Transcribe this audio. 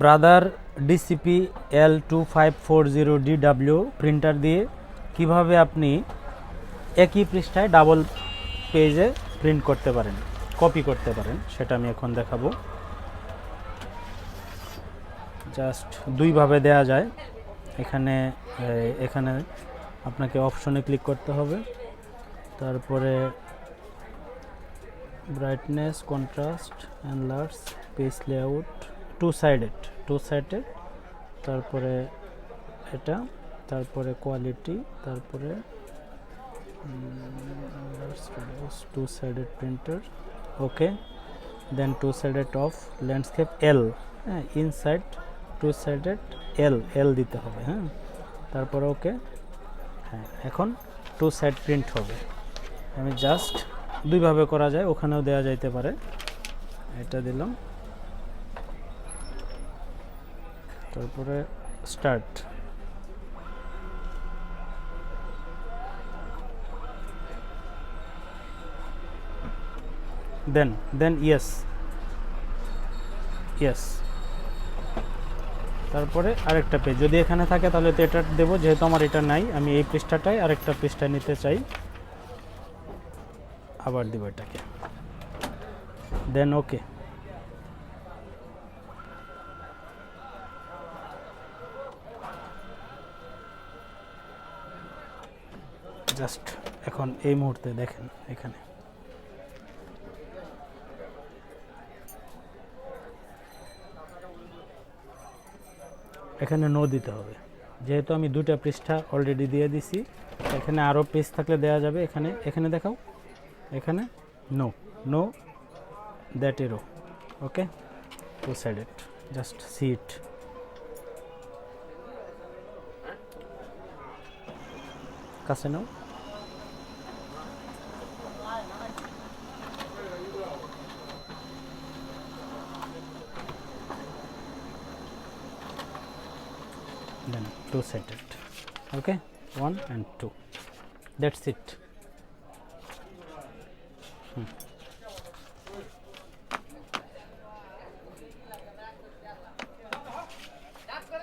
Brother DCP L two five four zero DW printer দিয়ে কীভাবে আপনি একই পৃষ্ঠায় ডাবল পেজে প্রিন্ট করতে পারেন, কপি করতে পারেন, সেটা আমি এখন দেখাবো। জাস্ট দুইভাবে দেয়া যায়। এখানে এখানে আপনাকে অপশনে ক্লিক করতে হবে। তারপরে brightness, contrast অ্যানলার্স page layout two sided two sided তারপরে এটা, তারপরে কোয়ালিটি তারপরে two sided printer okay then two sided off landscape L হ্যাঁ inside two sided L L দিতে হবে হ্যাঁ তারপরে ওকে হ্যাঁ এখন টু সাইড প্রিন্ট হবে, আমি জাস্ট দুইভাবে করা যায়, ওখানেও দেওয়া যাইতে পারে, এটা দিলাম তারপরে start then then yes yes তারপরে আরেকটা পেজ যদি এখানে থাকে তাহলে তো এটা দেবো, যেহেতু আমার এটা নাই, আমি এই পৃষ্ঠাটাই আরেকটা পৃষ্ঠা নিতে চাই। আবার দিব এটাকে। দেন ওকে জাস্ট এখন এই মুহূর্তে দেখেন, এখানে। এখানে নো দিতে হবে। যেহেতু আমি দুটা পৃষ্ঠা অলরেডি দিয়ে দিছি, এখানে আরও পেজ থাকলে দেওয়া যাবে। এখানে এখানে দেখাও। এখানে no no that arrow okay two sided just see it কাছে নাও। Then two sided okay? One and two. That's it. Hmm.